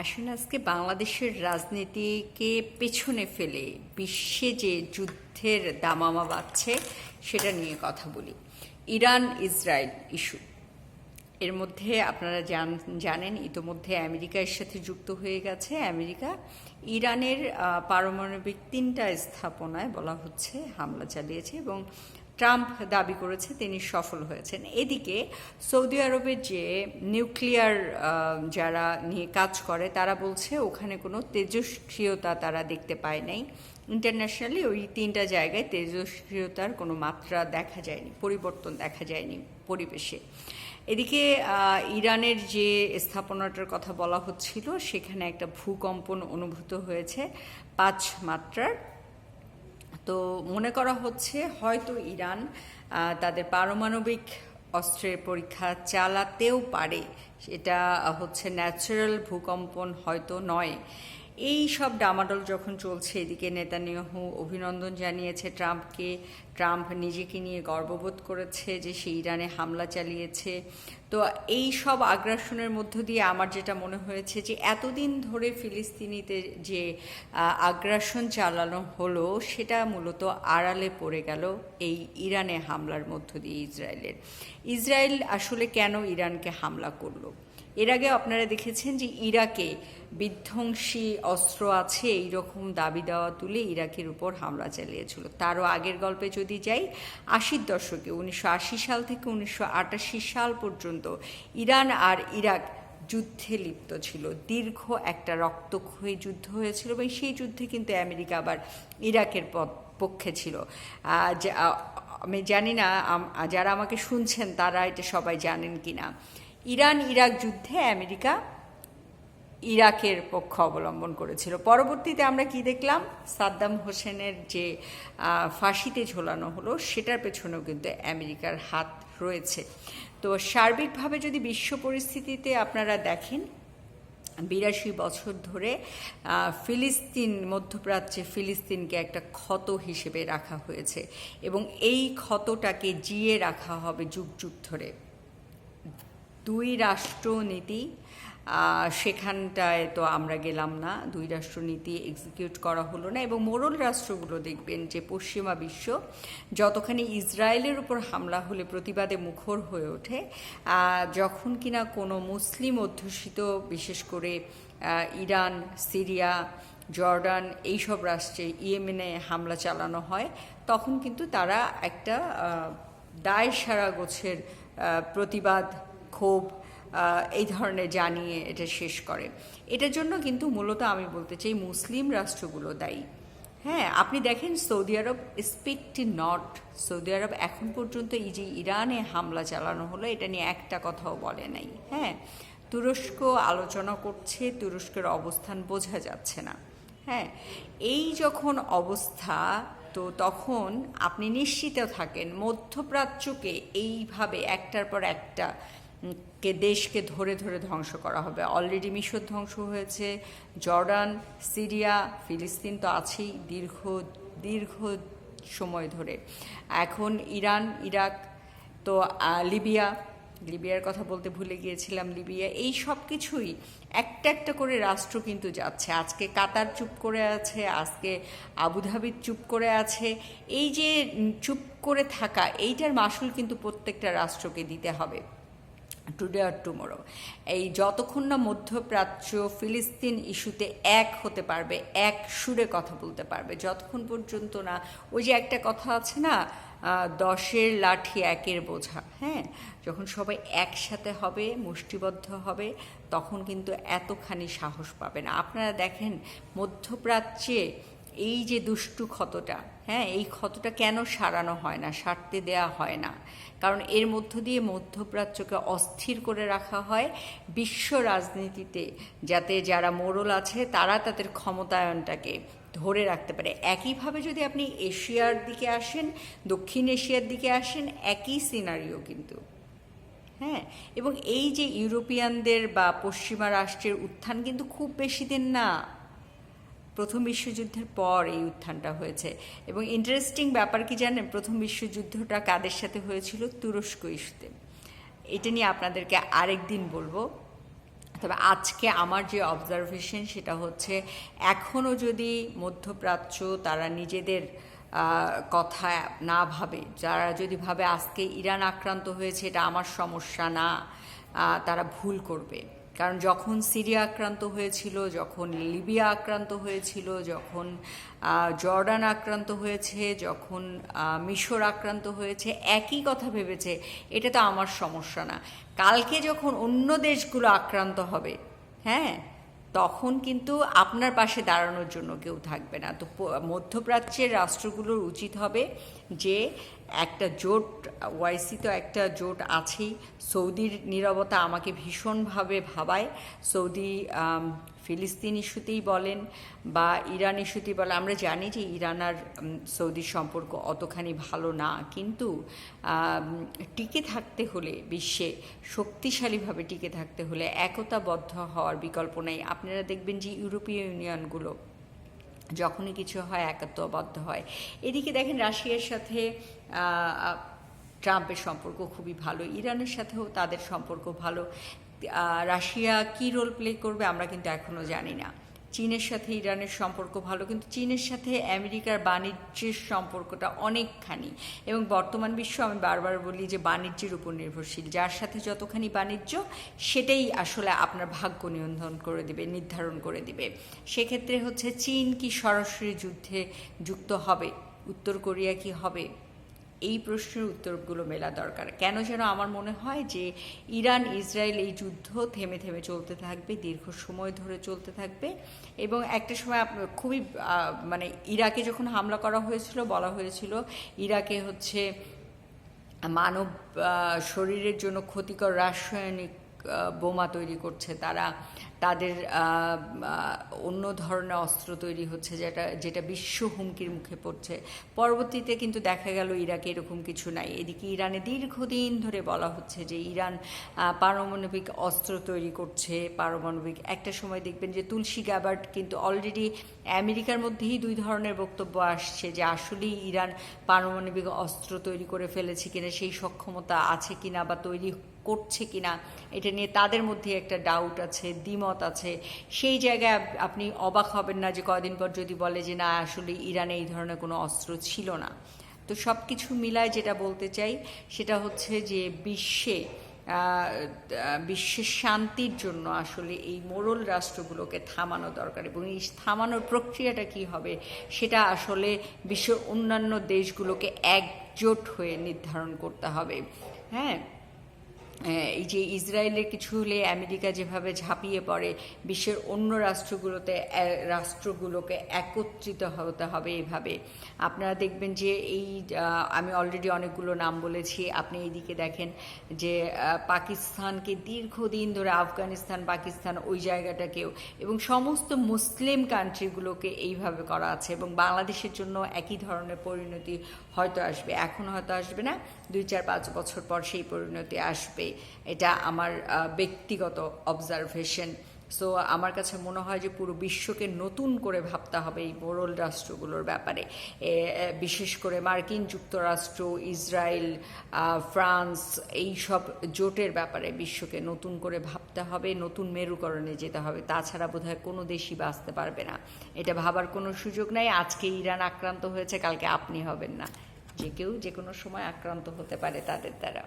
আসলে আজকে বাংলাদেশের রাজনীতিকে পেছনে ফেলে বিশ্বে যে যুদ্ধের দামামা বাড়ছে, সেটা নিয়ে কথা বলি। Iran, Israel issue. এর মধ্যে আপনারা জান- জানেন, ইতোমধ্যে আমেরিকার সাথে যুক্ত হয়ে গেছে আমেরিকা। ইরানের পারমাণবিক তিনটা স্থাপনায় বলা হচ্ছে, হামলা চালিয়েছে এবং ট্রাম্প দাবি করেছে, তিনি সফল হয়েছেন। এদিকে সৌদি আরবের যে নিউক্লিয়ার যারা নিয়ে কাজ করে, তারা বলছে ওখানে কোনো তেজস্ক্রিয়তা তারা দেখতে পায় নাই। ইন্টারন্যাশনালি ওই তিনটা জায়গায় তেজস্ক্রিয়তার কোনো মাত্রা দেখা যায়নি, পরিবর্তন দেখা যায়নি পরিবেশে। এদিকে ইরানের যে স্থাপনাটার কথা বলা হচ্ছিল, সেখানে একটা ভূকম্পন অনুভূত হয়েছে, পাঁচ মাত্রার। তো মনে করা হচ্ছে হয়তো ইরান তাদের পারমাণবিক অস্ত্রের পরীক্ষা চালাতেও পারে। এটা হচ্ছে ন্যাচারাল ভূকম্পন হয়তো নয়। এই সব ডামাডোল যখন চলছে, এদিকে নেতানিয়াহু অভিনন্দন জানিয়েছে ট্রাম্পকে। ট্রাম্প নিজেকে নিয়ে গর্ববোধ করেছে যে সে ইরানে হামলা চালিয়েছে। তো এই সব আগ্রাসনের মধ্য দিয়ে আমার যেটা মনে হয়েছে যে, এতদিন ধরে ফিলিস্তিনিতে যে আগ্রাসন চালানো হলো, সেটা মূলত আড়ালে পড়ে গেল এই ইরানে হামলার মধ্য দিয়ে ইসরায়েলের। ইসরায়েল আসলে কেন ইরানকে হামলা করল? এর আগে আপনারা দেখেছেন যে ইরাকে বিধ্বংসী অস্ত্র আছে এই রকম দাবি দেওয়া তুলে ইরাকের উপর হামলা চালিয়েছিল। তারও আগের গল্পে যদি যাই, আশির দশকে, উনিশশো আশি সাল থেকে উনিশশো আটাশি সাল পর্যন্ত ইরান আর ইরাক যুদ্ধে লিপ্ত ছিল। দীর্ঘ একটা রক্তক্ষয়ী যুদ্ধ হয়েছিল এবং সেই যুদ্ধে কিন্তু আমেরিকা আবার ইরাকের পক্ষে ছিল। আমি জানি না যারা আমাকে শুনছেন, তারা এটা সবাই জানেন কি না ইরান ইরাক যুদ্ধে আমেরিকা ইরাকের পক্ষ অবলম্বন করেছিল। পরবর্তীতে আমরা কি দেখলাম? সাদ্দাম হোসেনের যে ফাঁসিতে ঝোলানো হলো, সেটার পেছনেও কিন্তু আমেরিকার হাত রয়েছে। তো সার্বিকভাবে যদি বিশ্ব পরিস্থিতিতে আপনারা দেখেন, বিরাশি বছর ধরে ফিলিস্তিন, মধ্যপ্রাচ্যে ফিলিস্তিনকে একটা ক্ষত হিসেবে রাখা হয়েছে এবং এই ক্ষতটাকে জিয়ে রাখা হবে যুগ যুগ ধরে। দুই রাষ্ট্রনীতি সেখানটায় তো আমরা গেলাম না। দুই রাষ্ট্রনীতি এক্সিকিউট করা হলো না এবং মোরল রাষ্ট্রগুলো দেখবেন যে পশ্চিমা বিশ্ব যতখানি ইসরায়েলের উপর হামলা হলে প্রতিবাদে মুখর হয়ে ওঠে যখন কিনা কোনো মুসলিম অধ্যুষিত, বিশেষ করে ইরান, সিরিয়া, জর্ডান এইসব রাষ্ট্রে ইয়েমেনে হামলা চালানো হয়, তখন কিন্তু তারা একটা দায় সারা গোছের প্রতিবাদ ক্ষোভ এই ধরনের জানিয়ে এটা শেষ করে। এটার জন্য কিন্তু মূলত আমি বলতে চাই মুসলিম রাষ্ট্রগুলো দায়ী। হ্যাঁ আপনি দেখেন Saudi Arab spiked not Saudi Arab এখন পর্যন্ত এই যে ইরানে হামলা চালানো হলো, এটা নিয়ে একটা কথাও বলে নাই। হ্যাঁ তুরস্ক আলোচনা করছে, তুরস্কের অবস্থান বোঝা যাচ্ছে না। হ্যাঁ এই যখন অবস্থা, তো তখন আপনি নিশ্চিত থাকেন মধ্যপ্রাচ্যকে এইভাবে একটার পর একটা কে দেশকে ধরে ধরে ধ্বংস করা হবে। অলরেডি মিশর ধ্বংস হয়েছে, জর্ডান, সিরিয়া, ফিলিস্তিন তো আছেই দীর্ঘ দীর্ঘ সময় ধরে। এখন ইরান, ইরাক, তো লিবিয়া, লিবিয়ার কথা বলতে ভুলে গিয়েছিলাম, লিবিয়া, এই সব কিছুই একটা একটা করে রাষ্ট্র কিন্তু যাচ্ছে। আজকে কাতার চুপ করে আছে, আজকে আবুধাবি চুপ করে আছে। এই যে চুপ করে থাকা, এইটার মাসুল কিন্তু প্রত্যেকটা রাষ্ট্রকে দিতে হবে। টুডে আর টুমোরো এই যতক্ষণ না মধ্যপ্রাচ্য ফিলিস্তিন ইস্যুতে এক হতে পারবে, এক সুরে কথা বলতে পারবে, যতক্ষণ পর্যন্ত না ওই যে একটা কথা আছে না দশের লাঠি একের বোঝা হ্যাঁ? যখন সবাই একসাথে হবে, মুষ্টিবদ্ধ হবে, তখন কিন্তু এতখানি সাহস পাবে না। আপনারা দেখেন মধ্যপ্রাচ্যে এই যে দুষ্টু ক্ষতটা হ্যাঁ এই ক্ষতটা কেন সারানো হয় না, সারতে দেয়া হয় না? কারণ এর মধ্য দিয়ে মধ্যপ্রাচ্যকে অস্থির করে রাখা হয় বিশ্ব রাজনীতিতে, যাতে যারা মোড়ল আছে তারা তাদের ক্ষমতায়নটাকে ধরে রাখতে পারে। একইভাবে যদি আপনি এশিয়ার দিকে আসেন, দক্ষিণ এশিয়ার দিকে আসেন, একই সিনারিও কিন্তু। হ্যাঁ এবং এই যে ইউরোপিয়ানদের বা পশ্চিমা রাষ্ট্রের উত্থান কিন্তু খুব বেশি দিন না। প্রথম বিশ্বযুদ্ধের পর এই উত্থানটা হয়েছে। এবং ইন্টারেস্টিং ব্যাপার কি জানেন? প্রথম বিশ্বযুদ্ধটা কাদের সাথে হয়েছিল? তুরস্ক ইস্যুতে। এটা নিয়ে আপনাদেরকে আরেক দিন বলব। তবে আজকে আমার যে অবজারভেশন সেটা হচ্ছে এখনও যদি মধ্যপ্রাচ্য তারা নিজেদের কথা না ভাবে, যারা যদি ভাবে আজকে ইরান আক্রান্ত হয়েছে, এটা আমার সমস্যা না তারা ভুল করবে। কারণ যখন সিরিয়া আক্রান্ত হয়েছিল, যখন লিবিয়া আক্রান্ত হয়েছিল, যখন জর্ডান আক্রান্ত হয়েছে, যখন মিশর আক্রান্ত হয়েছে, একই কথা ভেবেছে, এটা তো আমার সমস্যা না। কালকে যখন অন্য দেশগুলো আক্রান্ত হবে হ্যাঁ? তখন কিন্তু আপনার পাশে দাঁড়ানোর জন্য কেউ থাকবে না। তো মধ্যপ্রাচ্যের রাষ্ট্রগুলোর উচিত হবে যে একটা জোট, ওয়াইসি তো একটা জোট আছেই, সৌদির নিরবতা আমাকে ভীষণভাবে ভাবায়। সৌদি ফিলিস্তিন ইস্যুতেই বলেন বা ইরান ইস্যুতেই বলেন আমরা জানি যে ইরান আর সৌদির সম্পর্ক অতখানি ভালো না। কিন্তু টিকে থাকতে হলে, বিশ্বে শক্তিশালীভাবে টিকে থাকতে হলে একতাবদ্ধ হওয়ার বিকল্প নেই। আপনারা দেখবেন যে ইউরোপীয় ইউনিয়নগুলো যখনই কিছু হয় একাত্মবদ্ধ হয়। এদিকে দেখেন রাশিয়ার সাথে ট্রাম্পের সম্পর্ক খুবই ভালো। ইরানের সাথেও তাদের সম্পর্ক ভালো। রাশিয়া কি রোল প্লে করবে আমরা কিন্তু এখনও জানি না। চীনের সাথে ইরানের সম্পর্ক ভালো, কিন্তু চীনের সাথে আমেরিকার বাণিজ্যের সম্পর্কটা অনেকখানি। এবং বর্তমান বিশ্ব আমি বারবার বলি যে বাণিজ্যের উপর নির্ভরশীল, যার সাথে যতখানি বাণিজ্য, সেটাই আসলে আপনার ভাগ্য নিয়ন্ত্রণ করে দিবে, নির্ধারণ করে দিবে। সেক্ষেত্রে হচ্ছে চীন কি সরাসরি যুদ্ধে যুক্ত হবে? উত্তর কোরিয়া কি হবে? এই প্রশ্নের উত্তরগুলো মেলা দরকার। কেন যেন আমার মনে হয় যে ইরান, ইসরায়েল এই যুদ্ধ থেমে থেমে চলতে থাকবে, দীর্ঘ সময় ধরে চলতে থাকবে এবং একটা সময় খুবই মানে ইরাকে যখন হামলা করা হয়েছিল, বলা হয়েছিল ইরাকে হচ্ছে মানব শরীরের জন্য ক্ষতিকর রাসায়নিক বোমা তৈরি করছে, তারা তাদের অন্য ধরনের অস্ত্র তৈরি হচ্ছে যেটা যেটা বিশ্ব হুমকির মুখে পড়ছে। পরবর্তীতে কিন্তু দেখা গেল ইরাকে এরকম কিছু নাই। এদিকে ইরানে দীর্ঘদিন ধরে বলা হচ্ছে যে ইরান পারমাণবিক অস্ত্র তৈরি করছে, পারমাণবিক। একটা সময় দেখবেন যে তুলসী গ্যাবার্ট কিন্তু অলরেডি আমেরিকার মধ্যেই দুই ধরনের বক্তব্য আসছে যে আসলেই ইরান পারমাণবিক অস্ত্র তৈরি করে ফেলেছে কিনা, সেই সক্ষমতা আছে কিনা বা তৈরি করছে কিনা এটা নিয়ে তাদের মধ্যে একটা ডাউট আছে দ্বিমত আছে। সেই জায়গায় আপনি অবাক হবেন না যে কয়দিন পর যদি বলে যে না আসলে ইরানে এই ধরনের কোনো অস্ত্র ছিল না। তো সব কিছু মিলায় যেটা বলতে চাই সেটা হচ্ছে যে বিশ্বে বিশ্বের শান্তির জন্য আসলে এই মোড়ল রাষ্ট্রগুলোকে থামানো দরকার এবং এই থামানোর প্রক্রিয়াটা কি হবে সেটা আসলে বিশ্বের অন্যান্য দেশগুলোকে একজোট হয়ে নির্ধারণ করতে হবে। হ্যাঁ, এই যে ইসরায়েলের কিছু হলে আমেরিকা যেভাবে ঝাঁপিয়ে পড়ে, বিশ্বের অন্য রাষ্ট্রগুলোতে রাষ্ট্রগুলোকে একত্রিত হতে হবে এভাবে। আপনারা দেখবেন যে এই আমি অলরেডি অনেকগুলো নাম বলেছি। আপনি এইদিকে দেখেন যে পাকিস্তানকে দীর্ঘদিন ধরে আফগানিস্তান, পাকিস্তান ওই জায়গাটাকেও এবং সমস্ত মুসলিম কান্ট্রিগুলোকে এইভাবে করা আছে এবং বাংলাদেশের জন্য একই ধরনের পরিণতি হয়তো আসবে, এখন হয়তো আসবে না, দুই চার পাঁচ বছর পর সেই পরিণতি আসবে। এটা আমার ব্যক্তিগত অবজারভেশন সো আমার কাছে মনে হয় যে পুরো বিশ্বকে নতুন করে ভাবতে হবে এই মোরল রাষ্ট্রগুলোর ব্যাপারে। বিশেষ করে মার্কিন যুক্তরাষ্ট্র, ইসরায়েল ফ্রান্স, এই সব জোটের ব্যাপারে বিশ্বকে নতুন করে ভাবতে হবে, নতুন মেরুকরণে যেতে হবে। তাছাড়া বোধহয় কোনো দেশই বাঁচতে পারবে না। এটা ভাবার কোনো সুযোগ নাই। আজকে ইরান আক্রান্ত হয়েছে, কালকে আপনি হবেন না। যে কেউ যে কোনো সময় আক্রান্ত হতে পারে তাদের দ্বারা।